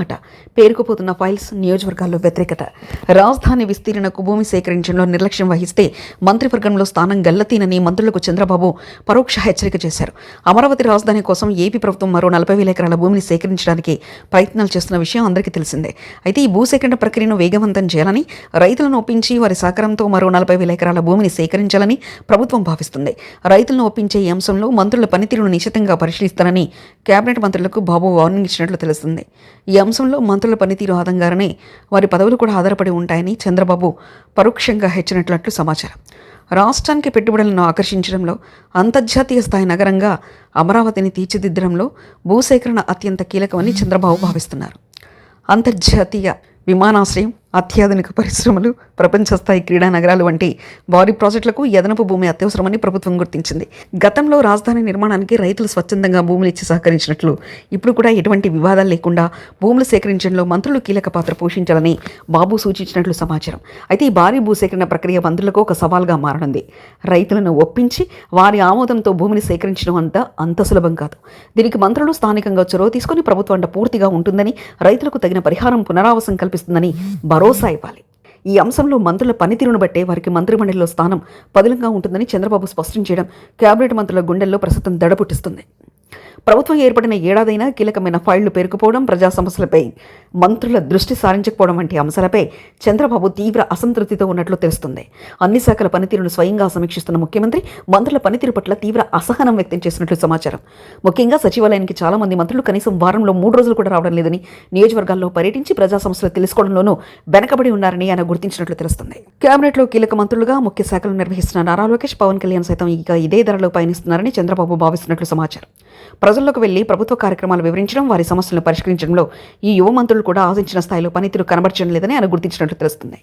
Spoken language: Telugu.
మాట పేరుకుపోతున్న ఫైల్స్ నియోజకవర్గాల్లో వ్యతిరేకత. రాజధాని విస్తీర్ణకు భూమి సేకరించడంలో నిర్లక్ష్యం వహిస్తే మంత్రివర్గంలో స్థానం గల్లతీనని మంత్రులకు చంద్రబాబు పరోక్ష హెచ్చరిక చేశారు. అమరావతి రాజధాని కోసం ఏపీ ప్రభుత్వం మరో నలభై వేల ఎకరాల భూమిని సేకరించడానికి ప్రయత్నాలు చేస్తున్న విషయం అందరికీ తెలిసిందే. అయితే ఈ భూసేకరణ ప్రక్రియను వేగవంతం చేయాలని రైతులను ఒప్పించి వారి సహకారంతో మరో నలభై వేల ఎకరాల భూమిని సేకరించాలని ప్రభుత్వం భావిస్తుంది. రైతులను ఒప్పించే ఈ అంశంలో మంత్రుల పనితీరును నిశితంగా పరిశీలిస్తారని కేబినెట్ మంత్రులకు బాబు వార్నింగ్ ఇచ్చినట్లు తెలుస్తుంది. ఈ అంశంలో మంత్రుల పనితీరు ఆధారంగానే వారి పదవులు కూడా ఆధారపడి ఉంటాయని చంద్రబాబు పరోక్షంగా హెచ్చరినట్లు సమాచారం. రాష్ట్రానికి పెట్టుబడులను ఆకర్షించడంలో అంతర్జాతీయ స్థాయి నగరంగా అమరావతిని తీర్చిదిద్దడంలో భూసేకరణ అత్యంత కీలకమని చంద్రబాబు భావిస్తున్నారు. అంతర్జాతీయ విమానాశ్రయం అత్యాధునిక పరిశ్రమలు ప్రపంచ స్థాయి క్రీడా నగరాలు వంటి భారీ ప్రాజెక్టులకు అదనపు భూమి అత్యవసరమని ప్రభుత్వం గుర్తించింది. గతంలో రాజధాని నిర్మాణానికి రైతులు స్వచ్ఛందంగా భూములు ఇచ్చి సహకరించినట్లు ఇప్పుడు కూడా ఎటువంటి వివాదాలు లేకుండా భూములు సేకరించడంలో మంత్రులు కీలక పాత్ర పోషించాలని బాబు సూచించినట్లు సమాచారం. అయితే ఈ భారీ భూసేకరణ ప్రక్రియ మంత్రులకు ఒక సవాల్గా మారనుంది. రైతులను ఒప్పించి వారి ఆమోదంతో భూమిని సేకరించడం అంతా అంత సులభం కాదు. దీనికి మంత్రులు స్థానికంగా చొరవ తీసుకుని ప్రభుత్వం అంట పూర్తిగా ఉంటుందని రైతులకు తగిన పరిహారం పునరావాసం కల్పిస్తుందని భరోసా ఇవ్వాలి. ఈ అంశంలో మంత్రుల పనితీరును బట్టే వారికి మంత్రిమండలిలో స్థానం పదిలంగా ఉంటుందని చంద్రబాబు స్పష్టం చేయడం కేబినెట్ మంత్రుల గుండెల్లో ప్రస్తుతం దడ పుట్టిస్తుంది. ప్రభుత్వం ఏర్పడిన ఏడాదైనా కీలకమైన ఫైళ్ళు పేరుకుపోవడం ప్రజా సమస్యలపై మంత్రుల దృష్టి సారించకపోవడం వంటి అంశాలపై చంద్రబాబు తీవ్ర అసంతృప్తితో ఉన్నట్లు తెలుస్తుంది. అన్ని శాఖల పనితీరును స్వయంగా సమీక్షిస్తున్న ముఖ్యమంత్రి మంత్రుల పనితీరు పట్ల తీవ్ర అసహనం వ్యక్తం చేసినట్లు సమాచారం. ముఖ్యంగా సచివాలయానికి చాలా మంది మంత్రులు కనీసం వారంలో మూడు రోజులు కూడా రావడం లేదని నియోజకవర్గాల్లో పర్యటించి ప్రజా సమస్యలు తెలుసుకోవడంలోనూ వెనకబడి ఉన్నారని ఆయన గుర్తించినట్లు తెలుస్తుంది. కేబినెట్లో కీలక మంత్రులుగా ముఖ్య శాఖలు నిర్వహిస్తున్న నారా లోకేష్ పవన్ కళ్యాణ్ సైతం ఇక ఇదే ధరలో పయనిస్తున్నారని చంద్రబాబు భావిస్తున్నట్లు సమాచారం. ప్రజల్లోకి వెళ్ళి ప్రభుత్వ కార్యక్రమాలు వివరించడం వారి సమస్యలను పరిష్కరించడంలో ఈ యువ మంత్రులు కూడా ఆశించిన స్థాయిలో పనితీరు కనబరచడం లేదని ఆయన గుర్తించినట్లు తెలుస్తుంది.